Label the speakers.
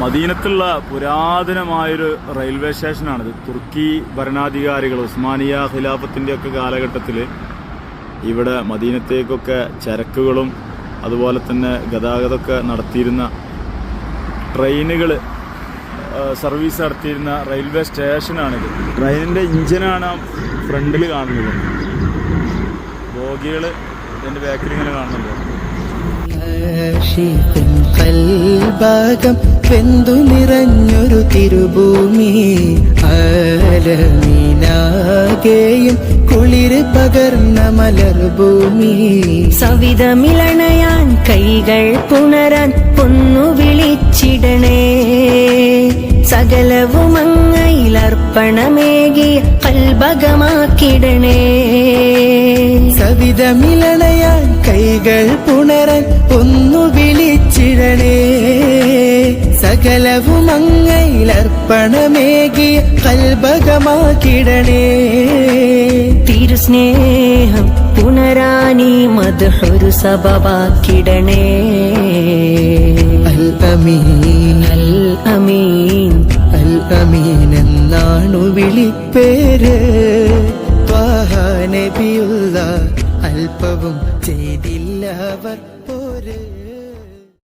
Speaker 1: മദീനത്തുള്ള പുരാതനമായൊരു railway സ്റ്റേഷനാണിത്. തുർക്കി ഭരണാധികാരികൾ ഉസ്മാനിയ ഖിലാഫത്തിന്റെ ഒക്കെ കാലഘട്ടത്തിൽ ഇവിടെ മദീനത്തേക്കൊക്കെ ചരക്കുകളും അതുപോലെ തന്നെ ഗതാഗതമൊക്കെ നടത്തിയിരുന്ന ട്രെയിനുകൾ സർവീസ് നടത്തിയിരുന്ന റെയിൽവേ സ്റ്റേഷനാണിത്. ട്രെയിനിന്റെ ഇഞ്ചിനാണ് ഫ്രണ്ടിൽ കാണുന്നത്. ബോഗികൾ ഇതിന്റെ ബാക്കിൽ ഇങ്ങനെ കാണുന്നുണ്ട്
Speaker 2: വെന്തു നിറഞ്ഞൊരു തിരുഭൂമി ആലമീനാകെയും കുളിര് പകർന്ന മലർഭൂമി
Speaker 3: സവിതമിളണയാൻ കൈകൾ പുണരാൻ പൊന്നു വിളിച്ചിടണേ. സകലവും അങ്ങയിലർപ്പണമേകി കൽഭകമാക്കിടണേ.
Speaker 2: സവിതമിളണയാൻ കൈകൾ പുണരാൻ ഒന്നു സകലവും അങ്ങയിലർപ്പണമേകി കൽഭകമാക്കിടണേ.
Speaker 3: തിരുസ്നേഹം പുണരാനി മധുഹൊരു സബവാക്കിടണേ
Speaker 2: അൽ അമീൻ
Speaker 3: അൽ അമീൻ
Speaker 2: അൽ അമീൻ എന്നാണു വിളിപ്പേര് നബിയുള്ള അല്പവും ചെയ്തില്ല അവർ പോര്.